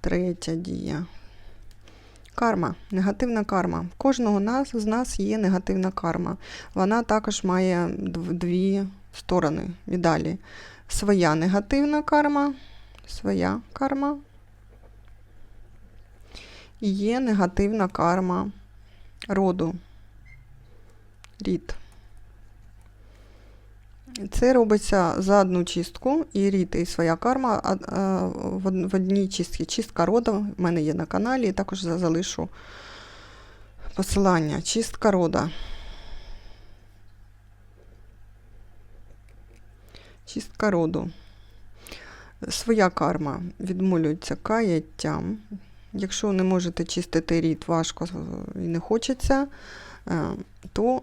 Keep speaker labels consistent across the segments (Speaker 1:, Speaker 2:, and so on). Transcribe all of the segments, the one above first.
Speaker 1: Третя дія. Карма, негативна карма. Кожного нас, з нас є негативна карма. Вона також має дві сторони медалі. Своя негативна карма, своя карма. І є негативна карма роду. Рід. Це робиться за одну чистку, і рід, і своя карма в одній чистці. Чистка роду в мене є на каналі, і також залишу посилання. Чистка рода. Чистка роду. Своя карма відмолюється каяттям. Якщо не можете чистити рід, важко і не хочеться, то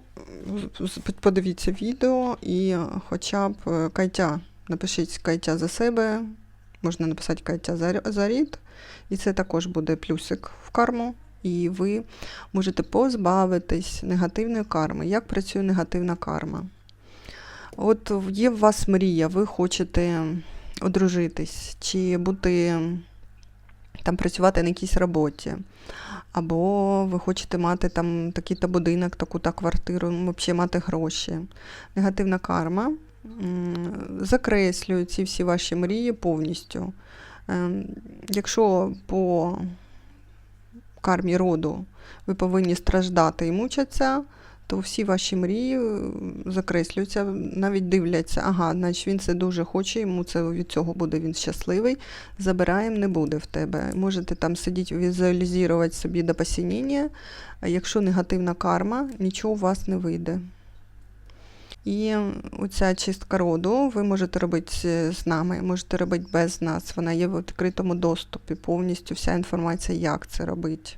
Speaker 1: подивіться відео і хоча б е, каяття, напишіть каяття за себе, можна написати каяття за, за рід, і це також буде плюсик в карму, і ви можете позбавитись негативної карми. Як працює негативна карма? От є в вас мрія, ви хочете одружитись, чи бути там працювати на якійсь роботі. Або ви хочете мати там такий-то будинок, таку-то квартиру, ну, взагалі мати гроші. Негативна карма закреслює ці всі ваші мрії повністю. Ем, Якщо по кармі роду ви повинні страждати і мучатися, то всі ваші мрії е, закреслюються, навіть дивляться, ага, значить він це дуже хоче, йому це від цього буде він щасливий. Забираємо, не буде в тебе. Можете там сидіти, візуалізувати собі до посініння, якщо негативна карма, нічого у вас не вийде. І оця чистка роду ви можете робити з нами, можете робити без нас. Вона є в відкритому доступі, повністю вся інформація, як це робити.